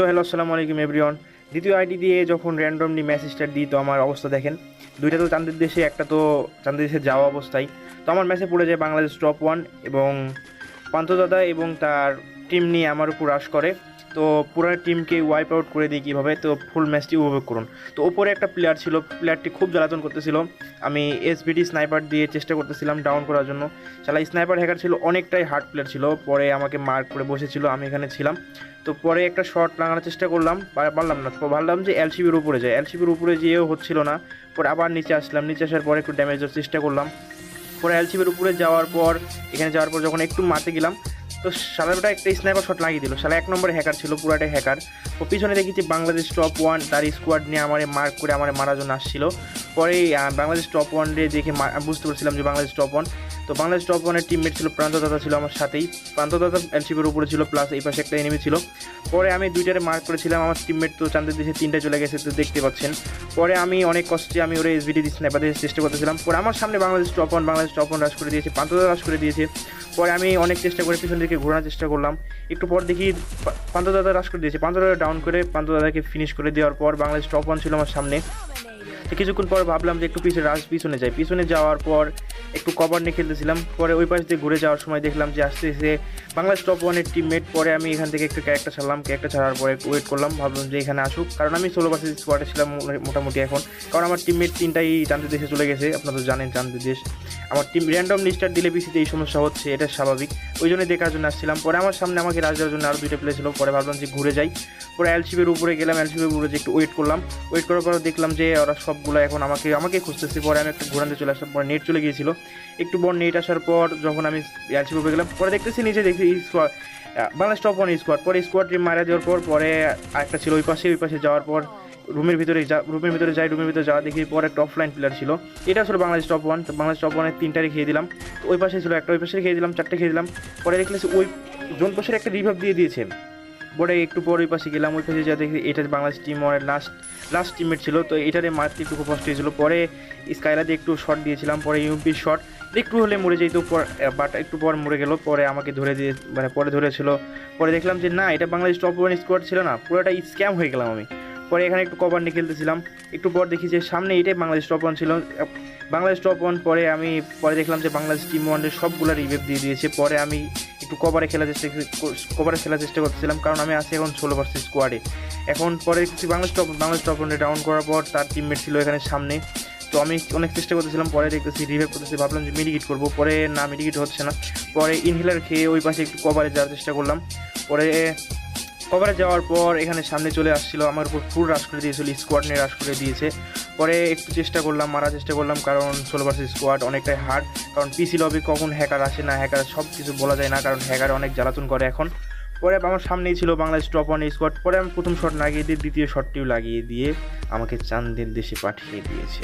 So hello, আসসালামু আলাইকুম everyone. দ্বিতীয় আইডি দিয়ে যখন র্যান্ডমলি মেসেজটা দিই, তো আমার অবস্থা দেখেন, দুইটা তো চান্দের দেশে, একটা তো চান্দের দেশে যাওয়া অবস্থায়। তো আমার ম্যাচে পড়ে যায় বাংলাদেশ টপ ওয়ান এবং পান্তদাদা এবং তার টিম নিয়ে আমার উপর রাশ করে। তো পুরো টিমকে ওয়াইপ আউট করে দিই কীভাবে, তো ফুল ম্যাচটি উপভোগ করুন। তো ওপরে একটা প্লেয়ার ছিল প্লেয়ারটি খুব জ্বালাতন করতেছিল। আমি এসবিডি স্নাইপার দিয়ে চেষ্টা করতেছিলাম ডাউন করার জন্য। শালা স্নাইপার হ্যাকার ছিল, অনেকটাই হার্ড প্লেয়ার ছিল। পরে আমাকে মার্ক করে বসেছিল, আমি এখানে ছিলাম। তো পরে একটা শর্ট লাগানোর চেষ্টা করলাম পারলাম না। ভাবলাম যে এলসিবির উপরে যায় এলসিবির উপরে যেয়েও হচ্ছিল না। পরে আবার নিচে আসলাম। নিচে আসার পরে একটু ড্যামেজ চেষ্টা করলাম। পরে এলসিবির উপরে যাওয়ার পর, এখানে যাওয়ার পর যখন একটু মাঠে গেলাম তো সালাটা একটা স্নাইপার শট লাগিয়ে দিল। সালা এক নম্বরে হ্যাকার ছিল, পুরাটাই হ্যাকার ও পিছনে দেখেছি বাংলাদেশ টপ ওয়ান তার স্কোয়াড নিয়ে আমার মার্ক করে আমার মারার জন্য আসছিল। পরে বাংলাদেশ টপ ওয়ান রে দেখে বুঝতে পারছিলাম যে বাংলাদেশ টপ ওয়ান তো বাংলাদেশ টপ ওয়ানের টিমমেট ছিল প্রান্ত দাদা ছিল আমার সাথেই। প্রান্ত দাদা এলসিবির উপরে ছিল প্লাস এই পাশে একটা এনিমি ছিল। পরে আমি দুইটারে মার্ক করেছিলাম, আমার টিমমেট তো চান্দের দেশে তিনটা চলে গেছে, তো দেখতে পাচ্ছেন। পরে আমি অনেক কষ্টে আমি ওরা এসবিডি স্ন্যাপার দিয়ে চেষ্টা করতেছিলাম। পরে আমার সামনে Bangladesh top one Bangladesh top one rush করে দিয়েছে প্রান্তদাতা রাশ করে দিয়েছে। পরে আমি অনেক চেষ্টা করে পিছন দিকে ঘোরানোর চেষ্টা করলাম। একটু পর দেখি পান্ত দাদা রাশ করে দিয়েছে। পান্তদাদা ডাউন করে পান্ত দাদাকে ফিনিশ করে দেওয়ার পর বাংলাদেশ টপ ওয়ান ছিল আমার সামনে। কিছুক্ষণ পর ভাবলাম যে একটু পিছনে রাজ পিছনে যাই। পিছনে যাওয়ার পর একটু কভার নিয়ে খেলতেছিলাম। পরে ওই পাশ দিয়ে ঘুরে যাওয়ার সময় দেখলাম যে আস্তে আস্তে বাংলাদেশ টপ ওয়ানের টিমমেট পরে আমি এখান থেকে একটু ক্যারেক্টার ছাড়লাম ক্যারেক্টার ছাড়ার পরে ওয়েট করলাম, ভাবলাম যে এখানে আসুক। কারণ আমি ষোলো পার্সেন্ট স্কোয়াডে ছিলাম মোটামুটি এখন। কারণ আমার টিমমেট তিনটাই চান্দের দেশে চলে গেছে, আপনারা তো জানেন চান্দের দেশ। আমার টিম র্যান্ডম লিস্টার দিলে পিসিতে এই সমস্যা হচ্ছে, এটা স্বাভাবিক। ওই জন্য দেখার জন্য আসছিলাম। পরে আমার সামনে আমাকে রাজ দেওয়ার জন্য আরও দুইটা প্লেয়ার ছিল। পরে ভাবলাম যে ঘুরে যাই। পরে এলসিবির উপরে গেলাম এলসিবির উপরে যে একটু ওয়েট করলাম। ওয়েট করার পর দেখলাম যে ওরা সবগুলো এখন আমাকে আমাকে খুঁজতেছে। পরে আমি একটু ঘোরাতে চলে আসলাম পরে নেট চলে গিয়েছিল। একটু পর নেট আসার পর যখন আমি এলসিবি উপরে গেলাম, পরে দেখতেছি নিচে দেখি squad Bangladesh top one squad পরে স্কোয়াড টিম মারা যাওয়ার পর, পরে আরেকটা ছিল ওই পাশে ওই পাশে যাওয়ার পর রুমের ভিতরে যা, রুমের ভিতরে যাই, রুমের ভিতরে যাওয়া দেখি পরে একটা অফলাইন প্লেয়ার ছিল। এটা ছিল বাংলাদেশ টপ ওয়ান তো বাংলাদেশ টপ ওয়ানের তিনটারে খেয়ে দিলাম। ওই পাশে ছিল একটা, ওই পাশে খেয়ে দিলাম, চারটে খেয়ে দিলাম। পরে দেখলে ওই জোন পাশের একটা রিভাব দিয়ে দিয়েছে। পরে একটু পর ওই পাশে গেলাম, ওই পাশে যা দেখি এটা বাংলাদেশ টিম ওয়ানের লাস্ট লাস্ট টিমমেট ছিল। তো এটারে মারতে একটু খুব কষ্ট হয়েছিল। পরে স্কাইলাতে একটু শট দিয়েছিলাম, পরে ইউপির শট একটু হলে মরে যেত বাট একটু পর মরে গেল, পরে আমাকে ধরে দিয়ে মানে পরে ধরেছিল। পরে দেখলাম যে না, এটা বাংলাদেশ টপ ওয়ান স্কোয়াড ছিল না পুরোটা স্ক্যাম হয়ে গেলাম আমি। পরে এখানে একটু কভার নিয়ে খেলতেছিলাম। একটু পর দেখি যে সামনে এটাই বাংলাদেশ টপ ওয়ান ছিল। বাংলাদেশ টপ ওয়ান পরে আমি পরে দেখলাম যে বাংলাদেশ টিম ওয়ানের সবগুলো রিভেভ দিয়ে দিয়েছে। পরে আমি একটু কভারে খেলার চেষ্টা কভারে খেলার চেষ্টা করতেছিলাম কারণ আমি আছি এখন ষোলো পার্সেন্ট স্কোয়াডে এখন পরে দেখছি বাংলাদেশ টপ বাংলাদেশ টপ ওয়ানে ডাউন করার পর তার টিমমেট ছিল এখানে সামনে। তো আমি অনেক চেষ্টা করতেছিলাম, পরে দেখতেছি রিভেভ করতেছি, ভাবলাম যে মিডিকিট করব। পরে না মিডিকিট হচ্ছে না। পরে ইনহেলার খেয়ে ওই পাশে একটু কভারে যাওয়ার চেষ্টা করলাম। পরে কভারে যাওয়ার পর এখানে সামনে চলে আসছিল, আমার উপর ফুল রাশ করে দিয়েছিল স্কোয়াড নিয়ে রাশ করে দিয়েছে। পরে একটু চেষ্টা করলাম, মারার চেষ্টা করলাম, কারণ ষোলো পার্সেন্ট স্কোয়াড অনেকটাই হার্ড কারণ পিসি লবি কখন হ্যাকার আসে না হ্যাকার সব কিছু বলা যায় না, কারণ হ্যাকার অনেক জ্বালাতন করে এখন। পরে আমার সামনেই ছিল বাংলাদেশ টপ ওয়ান স্কোয়াড পরে আমি প্রথম শট লাগিয়ে দিয়ে, দ্বিতীয় শটটিও লাগিয়ে দিয়ে আমাকে চান্দের দেশে পাঠিয়ে দিয়েছে।